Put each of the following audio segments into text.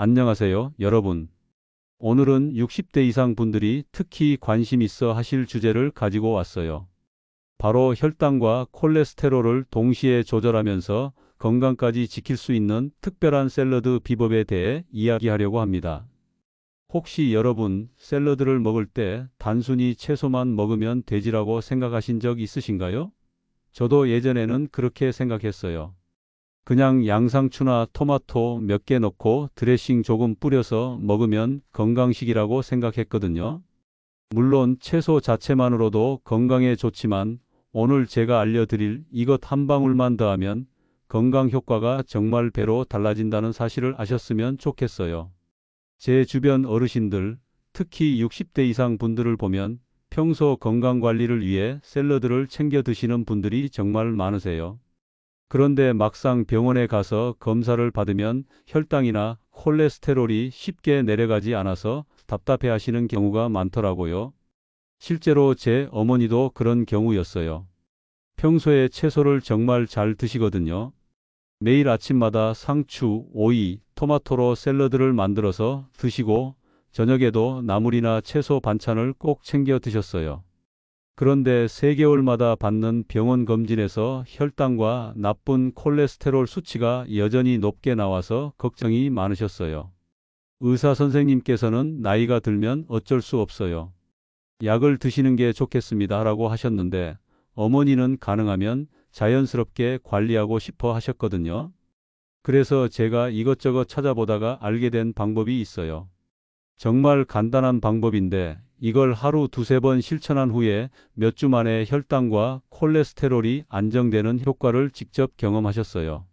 안녕하세요, 여러분. 오늘은 60대 이상 분들이 특히 관심 있어 하실 주제를 가지고 왔어요. 바로 혈당과 콜레스테롤을 동시에 조절하면서 건강까지 지킬 수 있는 특별한 샐러드 비법에 대해 이야기하려고 합니다. 혹시 여러분 샐러드를 먹을 때 단순히 채소만 먹으면 되지라고 생각하신 적 있으신가요? 저도 예전에는 그렇게 생각했어요. 그냥 양상추나 토마토 몇 개 넣고 드레싱 조금 뿌려서 먹으면 건강식이라고 생각했거든요. 물론 채소 자체만으로도 건강에 좋지만 오늘 제가 알려드릴 이것 한 방울만 더하면 건강 효과가 정말 배로 달라진다는 사실을 아셨으면 좋겠어요. 제 주변 어르신들, 특히 60대 이상 분들을 보면 평소 건강 관리를 위해 샐러드를 챙겨 드시는 분들이 정말 많으세요. 그런데 막상 병원에 가서 검사를 받으면 혈당이나 콜레스테롤이 쉽게 내려가지 않아서 답답해 하시는 경우가 많더라고요. 실제로 제 어머니도 그런 경우였어요. 평소에 채소를 정말 잘 드시거든요. 매일 아침마다 상추, 오이, 토마토로 샐러드를 만들어서 드시고 저녁에도 나물이나 채소 반찬을 꼭 챙겨 드셨어요. 그런데 3개월마다 받는 병원 검진에서 혈당과 나쁜 콜레스테롤 수치가 여전히 높게 나와서 걱정이 많으셨어요. 의사 선생님께서는 나이가 들면 어쩔 수 없어요. 약을 드시는 게 좋겠습니다 라고 하셨는데 어머니는 가능하면 자연스럽게 관리하고 싶어 하셨거든요. 그래서 제가 이것저것 찾아보다가 알게 된 방법이 있어요. 정말 간단한 방법인데 이걸 하루 두세 번 실천한 후에 몇 주 만에 혈당과 콜레스테롤이 안정되는 효과를 직접 경험하셨어요.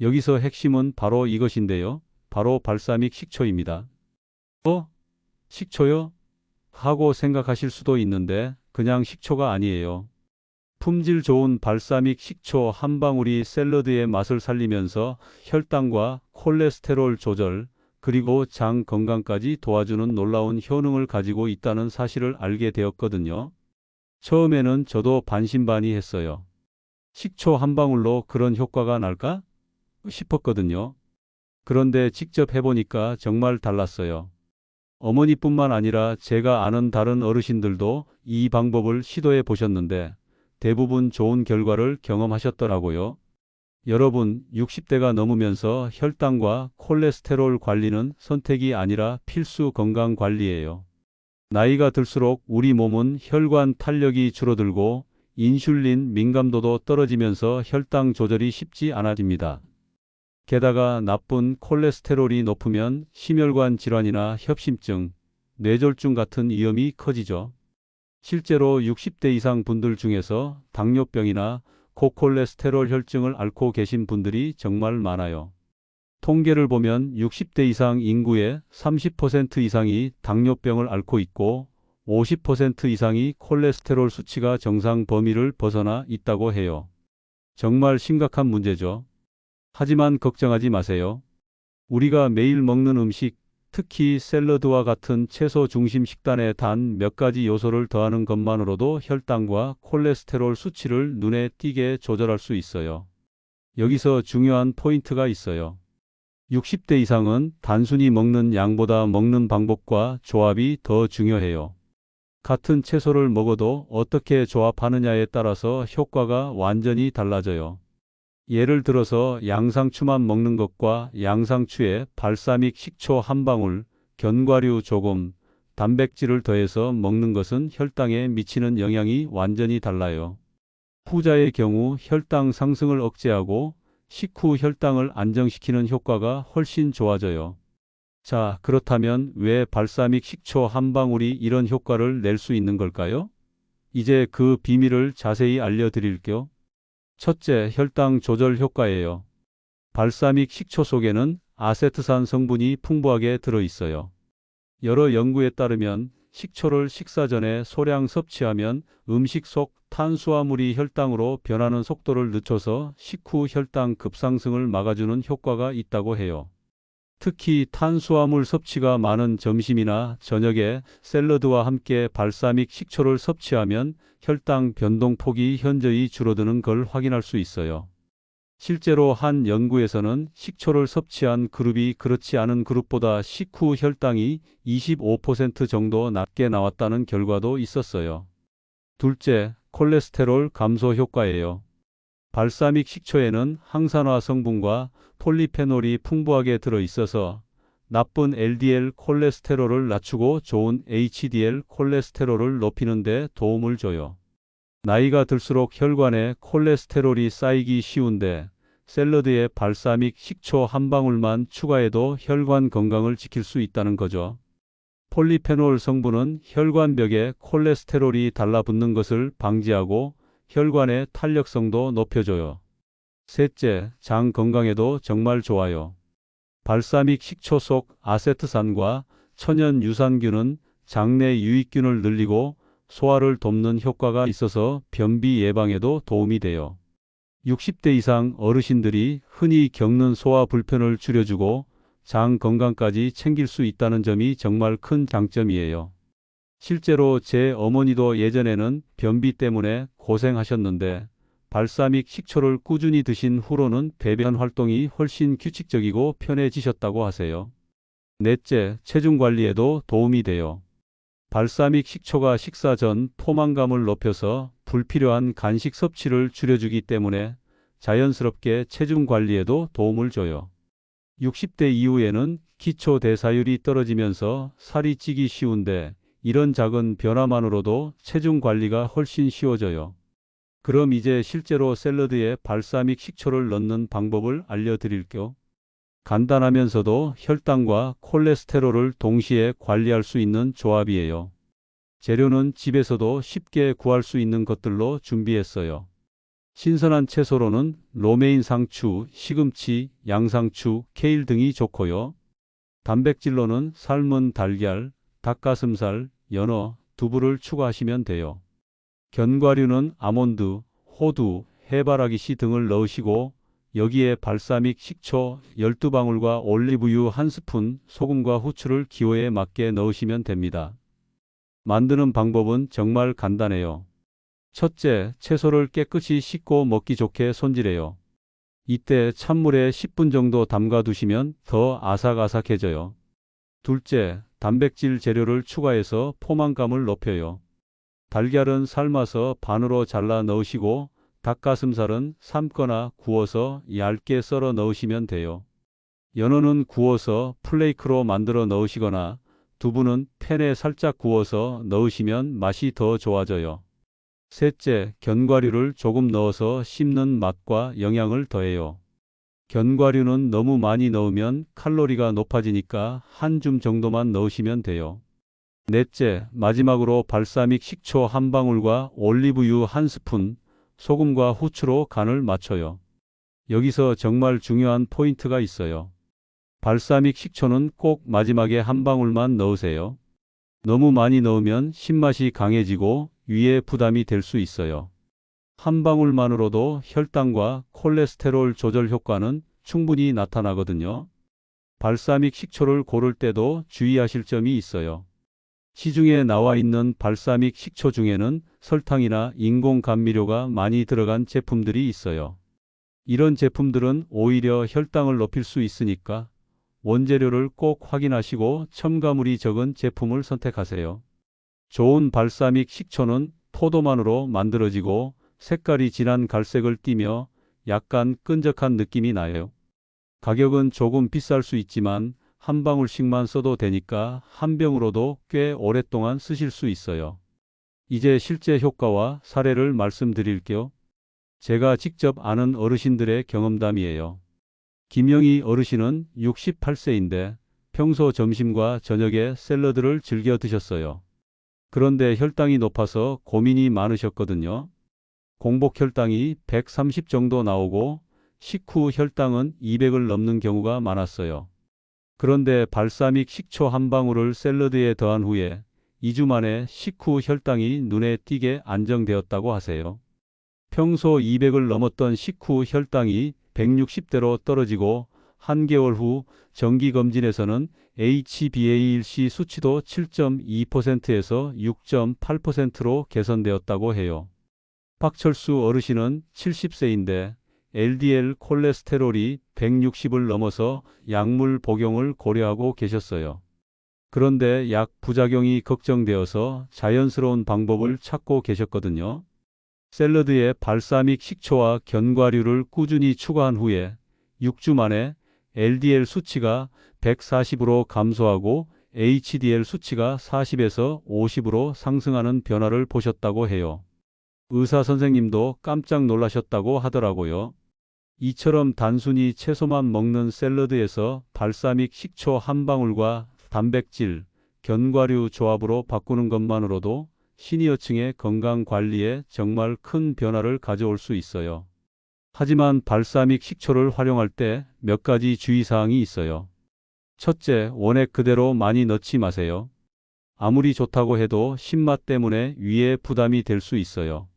여기서 핵심은 바로 이것인데요. 바로 발사믹 식초입니다. 어? 식초요? 하고 생각하실 수도 있는데 그냥 식초가 아니에요. 품질 좋은 발사믹 식초 한 방울이 샐러드의 맛을 살리면서 혈당과 콜레스테롤 조절, 그리고 장 건강까지 도와주는 놀라운 효능을 가지고 있다는 사실을 알게 되었거든요. 처음에는 저도 반신반의했어요. 식초 한 방울로 그런 효과가 날까? 싶었거든요. 그런데 직접 해보니까 정말 달랐어요. 어머니뿐만 아니라 제가 아는 다른 어르신들도 이 방법을 시도해 보셨는데 대부분 좋은 결과를 경험하셨더라고요. 여러분, 60대가 넘으면서 혈당과 콜레스테롤 관리는 선택이 아니라 필수 건강 관리예요. 나이가 들수록 우리 몸은 혈관 탄력이 줄어들고 인슐린 민감도도 떨어지면서 혈당 조절이 쉽지 않아집니다. 게다가 나쁜 콜레스테롤이 높으면 심혈관 질환이나 협심증, 뇌졸중 같은 위험이 커지죠. 실제로 60대 이상 분들 중에서 당뇨병이나 고콜레스테롤 혈증을 앓고 계신 분들이 정말 많아요. 통계를 보면 60대 이상 인구의 30% 이상이 당뇨병을 앓고 있고 50% 이상이 콜레스테롤 수치가 정상 범위를 벗어나 있다고 해요. 정말 심각한 문제죠. 하지만 걱정하지 마세요. 우리가 매일 먹는 음식, 특히 샐러드와 같은 채소 중심 식단에 단 몇 가지 요소를 더하는 것만으로도 혈당과 콜레스테롤 수치를 눈에 띄게 조절할 수 있어요. 여기서 중요한 포인트가 있어요. 60대 이상은 단순히 먹는 양보다 먹는 방법과 조합이 더 중요해요. 같은 채소를 먹어도 어떻게 조합하느냐에 따라서 효과가 완전히 달라져요. 예를 들어서 양상추만 먹는 것과 양상추에 발사믹 식초 한 방울, 견과류 조금, 단백질을 더해서 먹는 것은 혈당에 미치는 영향이 완전히 달라요. 후자의 경우 혈당 상승을 억제하고 식후 혈당을 안정시키는 효과가 훨씬 좋아져요. 자, 그렇다면 왜 발사믹 식초 한 방울이 이런 효과를 낼 수 있는 걸까요? 이제 그 비밀을 자세히 알려드릴게요. 첫째, 혈당 조절 효과예요. 발사믹 식초 속에는 아세트산 성분이 풍부하게 들어 있어요. 여러 연구에 따르면 식초를 식사 전에 소량 섭취하면 음식 속 탄수화물이 혈당으로 변하는 속도를 늦춰서 식후 혈당 급상승을 막아주는 효과가 있다고 해요. 특히 탄수화물 섭취가 많은 점심이나 저녁에 샐러드와 함께 발사믹 식초를 섭취하면 혈당 변동폭이 현저히 줄어드는 걸 확인할 수 있어요. 실제로 한 연구에서는 식초를 섭취한 그룹이 그렇지 않은 그룹보다 식후 혈당이 25% 정도 낮게 나왔다는 결과도 있었어요. 둘째, 콜레스테롤 감소 효과예요. 발사믹 식초에는 항산화 성분과 폴리페놀이 풍부하게 들어 있어서 나쁜 LDL 콜레스테롤을 낮추고 좋은 HDL 콜레스테롤을 높이는 데 도움을 줘요. 나이가 들수록 혈관에 콜레스테롤이 쌓이기 쉬운데 샐러드에 발사믹 식초 한 방울만 추가해도 혈관 건강을 지킬 수 있다는 거죠. 폴리페놀 성분은 혈관벽에 콜레스테롤이 달라붙는 것을 방지하고 혈관의 탄력성도 높여줘요. 셋째, 장 건강에도 정말 좋아요. 발사믹 식초 속 아세트산과 천연 유산균은 장내 유익균을 늘리고 소화를 돕는 효과가 있어서 변비 예방에도 도움이 돼요. 60대 이상 어르신들이 흔히 겪는 소화 불편을 줄여주고 장 건강까지 챙길 수 있다는 점이 정말 큰 장점이에요. 실제로 제 어머니도 예전에는 변비 때문에 고생하셨는데 발사믹 식초를 꾸준히 드신 후로는 배변 활동이 훨씬 규칙적이고 편해지셨다고 하세요. 넷째, 체중 관리에도 도움이 돼요. 발사믹 식초가 식사 전 포만감을 높여서 불필요한 간식 섭취를 줄여주기 때문에 자연스럽게 체중 관리에도 도움을 줘요. 60대 이후에는 기초 대사율이 떨어지면서 살이 찌기 쉬운데 이런 작은 변화만으로도 체중 관리가 훨씬 쉬워져요. 그럼 이제 실제로 샐러드에 발사믹 식초를 넣는 방법을 알려드릴게요. 간단하면서도 혈당과 콜레스테롤을 동시에 관리할 수 있는 조합이에요. 재료는 집에서도 쉽게 구할 수 있는 것들로 준비했어요. 신선한 채소로는 로메인 상추, 시금치, 양상추, 케일 등이 좋고요. 단백질로는 삶은 달걀, 닭가슴살, 연어, 두부를 추가하시면 돼요. 견과류는 아몬드, 호두, 해바라기 씨 등을 넣으시고 여기에 발사믹 식초 12방울과 올리브유 1스푼, 소금과 후추를 기호에 맞게 넣으시면 됩니다. 만드는 방법은 정말 간단해요. 첫째, 채소를 깨끗이 씻고 먹기 좋게 손질해요. 이때 찬물에 10분 정도 담가 두시면 더 아삭아삭해져요. 둘째, 단백질 재료를 추가해서 포만감을 높여요. 달걀은 삶아서 반으로 잘라 넣으시고 닭가슴살은 삶거나 구워서 얇게 썰어 넣으시면 돼요. 연어는 구워서 플레이크로 만들어 넣으시거나 두부는 팬에 살짝 구워서 넣으시면 맛이 더 좋아져요. 셋째, 견과류를 조금 넣어서 씹는 맛과 영양을 더해요. 견과류는 너무 많이 넣으면 칼로리가 높아지니까 한 줌 정도만 넣으시면 돼요. 넷째, 마지막으로 발사믹 식초 한 방울과 올리브유 한 스푼, 소금과 후추로 간을 맞춰요. 여기서 정말 중요한 포인트가 있어요. 발사믹 식초는 꼭 마지막에 한 방울만 넣으세요. 너무 많이 넣으면 신맛이 강해지고 위에 부담이 될 수 있어요. 한 방울만으로도 혈당과 콜레스테롤 조절 효과는 충분히 나타나거든요. 발사믹 식초를 고를 때도 주의하실 점이 있어요. 시중에 나와 있는 발사믹 식초 중에는 설탕이나 인공 감미료가 많이 들어간 제품들이 있어요. 이런 제품들은 오히려 혈당을 높일 수 있으니까 원재료를 꼭 확인하시고 첨가물이 적은 제품을 선택하세요. 좋은 발사믹 식초는 포도만으로 만들어지고 색깔이 진한 갈색을 띠며 약간 끈적한 느낌이 나요. 가격은 조금 비쌀 수 있지만 한 방울씩만 써도 되니까 한 병으로도 꽤 오랫동안 쓰실 수 있어요. 이제 실제 효과와 사례를 말씀드릴게요. 제가 직접 아는 어르신들의 경험담이에요. 김영희 어르신은 68세인데 평소 점심과 저녁에 샐러드를 즐겨 드셨어요. 그런데 혈당이 높아서 고민이 많으셨거든요. 공복 혈당이 130 정도 나오고 식후 혈당은 200을 넘는 경우가 많았어요. 그런데 발사믹 식초 한 방울을 샐러드에 더한 후에 2주 만에 식후 혈당이 눈에 띄게 안정되었다고 하세요. 평소 200을 넘었던 식후 혈당이 160대로 떨어지고 한개월 후 정기검진에서는 HbA1c 수치도 7.2%에서 6.8%로 개선되었다고 해요. 박철수 어르신은 70세인데 LDL 콜레스테롤이 160을 넘어서 약물 복용을 고려하고 계셨어요. 그런데 약 부작용이 걱정되어서 자연스러운 방법을 찾고 계셨거든요. 샐러드에 발사믹 식초와 견과류를 꾸준히 추가한 후에 6주 만에 LDL 수치가 140으로 감소하고 HDL 수치가 40에서 50으로 상승하는 변화를 보셨다고 해요. 의사 선생님도 깜짝 놀라셨다고 하더라고요. 이처럼 단순히 채소만 먹는 샐러드에서 발사믹 식초 한 방울과 단백질, 견과류 조합으로 바꾸는 것만으로도 시니어층의 건강 관리에 정말 큰 변화를 가져올 수 있어요. 하지만 발사믹 식초를 활용할 때 몇 가지 주의사항이 있어요. 첫째, 원액 그대로 많이 넣지 마세요. 아무리 좋다고 해도 신맛 때문에 위에 부담이 될 수 있어요.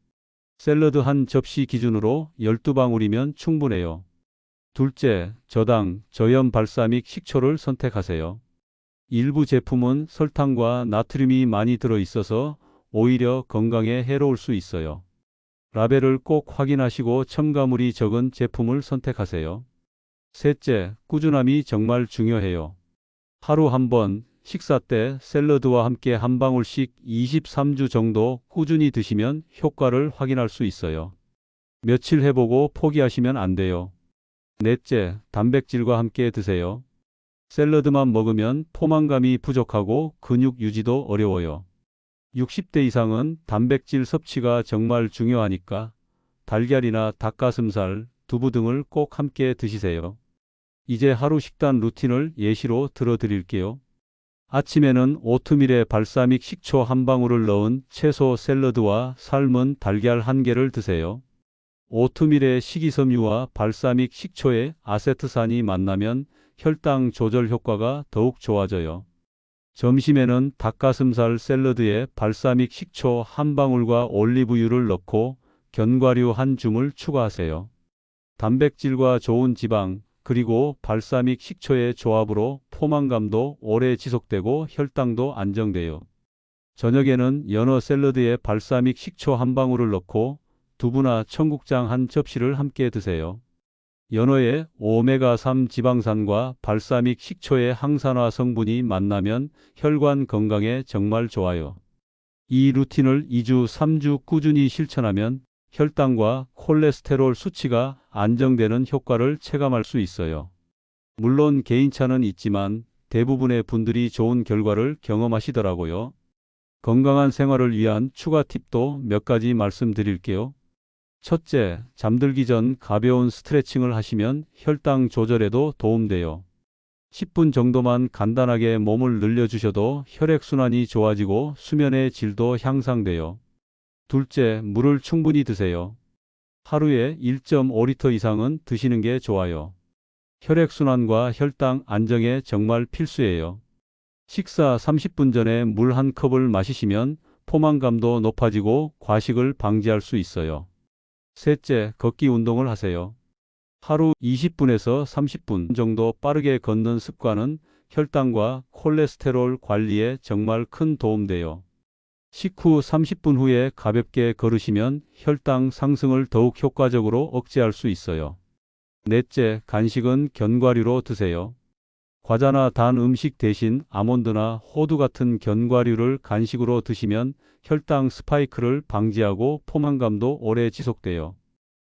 샐러드 한 접시 기준으로 12방울이면 충분해요. 둘째, 저당, 저염 발사믹 식초를 선택하세요. 일부 제품은 설탕과 나트륨이 많이 들어 있어서 오히려 건강에 해로울 수 있어요. 라벨을 꼭 확인하시고 첨가물이 적은 제품을 선택하세요. 셋째, 꾸준함이 정말 중요해요. 하루 한 번, 식사 때 샐러드와 함께 한 방울씩 23주 정도 꾸준히 드시면 효과를 확인할 수 있어요. 며칠 해보고 포기하시면 안 돼요. 넷째, 단백질과 함께 드세요. 샐러드만 먹으면 포만감이 부족하고 근육 유지도 어려워요. 60대 이상은 단백질 섭취가 정말 중요하니까 달걀이나 닭가슴살, 두부 등을 꼭 함께 드시세요. 이제 하루 식단 루틴을 예시로 들어드릴게요. 아침에는 오트밀에 발사믹 식초 한 방울을 넣은 채소 샐러드와 삶은 달걀 한 개를 드세요. 오트밀의 식이섬유와 발사믹 식초의 아세트산이 만나면 혈당 조절 효과가 더욱 좋아져요. 점심에는 닭가슴살 샐러드에 발사믹 식초 한 방울과 올리브유를 넣고 견과류 한 줌을 추가하세요. 단백질과 좋은 지방, 그리고 발사믹 식초의 조합으로 포만감도 오래 지속되고 혈당도 안정돼요. 저녁에는 연어 샐러드에 발사믹 식초 한 방울을 넣고 두부나 청국장 한 접시를 함께 드세요. 연어의 오메가3 지방산과 발사믹 식초의 항산화 성분이 만나면 혈관 건강에 정말 좋아요. 이 루틴을 2주, 3주 꾸준히 실천하면 혈당과 콜레스테롤 수치가 안정되는 효과를 체감할 수 있어요. 물론 개인차는 있지만 대부분의 분들이 좋은 결과를 경험하시더라고요. 건강한 생활을 위한 추가 팁도 몇 가지 말씀드릴게요. 첫째, 잠들기 전 가벼운 스트레칭을 하시면 혈당 조절에도 도움돼요. 10분 정도만 간단하게 몸을 늘려주셔도 혈액순환이 좋아지고 수면의 질도 향상돼요. 둘째, 물을 충분히 드세요. 하루에 1.5리터 이상은 드시는 게 좋아요. 혈액순환과 혈당 안정에 정말 필수예요. 식사 30분 전에 물 한 컵을 마시시면 포만감도 높아지고 과식을 방지할 수 있어요. 셋째, 걷기 운동을 하세요. 하루 20분에서 30분 정도 빠르게 걷는 습관은 혈당과 콜레스테롤 관리에 정말 큰 도움돼요. 식후 30분 후에 가볍게 걸으시면 혈당 상승을 더욱 효과적으로 억제할 수 있어요. 넷째, 간식은 견과류로 드세요. 과자나 단 음식 대신 아몬드나 호두 같은 견과류를 간식으로 드시면 혈당 스파이크를 방지하고 포만감도 오래 지속돼요.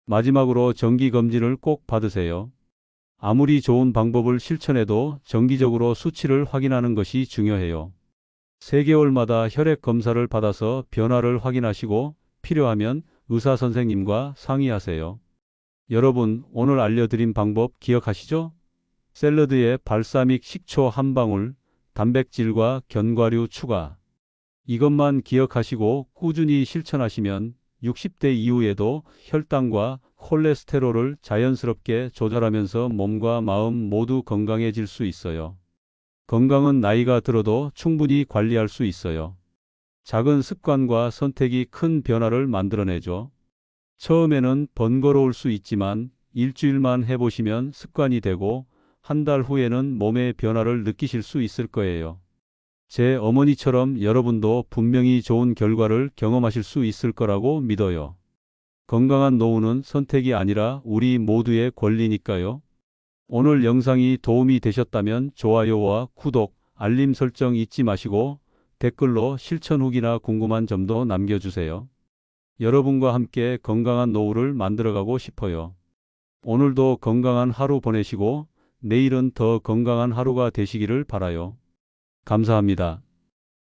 마지막으로 정기검진을 꼭 받으세요. 아무리 좋은 방법을 실천해도 정기적으로 수치를 확인하는 것이 중요해요. 3개월마다 혈액 검사를 받아서 변화를 확인하시고 필요하면 의사 선생님과 상의하세요. 여러분, 오늘 알려드린 방법 기억하시죠? 샐러드에 발사믹 식초 한 방울, 단백질과 견과류 추가. 이것만 기억하시고 꾸준히 실천하시면 60대 이후에도 혈당과 콜레스테롤을 자연스럽게 조절하면서 몸과 마음 모두 건강해질 수 있어요. 건강은 나이가 들어도 충분히 관리할 수 있어요. 작은 습관과 선택이 큰 변화를 만들어내죠. 처음에는 번거로울 수 있지만 일주일만 해보시면 습관이 되고 한 달 후에는 몸의 변화를 느끼실 수 있을 거예요. 제 어머니처럼 여러분도 분명히 좋은 결과를 경험하실 수 있을 거라고 믿어요. 건강한 노후는 선택이 아니라 우리 모두의 권리니까요. 오늘 영상이 도움이 되셨다면 좋아요와 구독, 알림 설정 잊지 마시고 댓글로 실천 후기나 궁금한 점도 남겨주세요. 여러분과 함께 건강한 노후를 만들어가고 싶어요. 오늘도 건강한 하루 보내시고 내일은 더 건강한 하루가 되시기를 바라요. 감사합니다.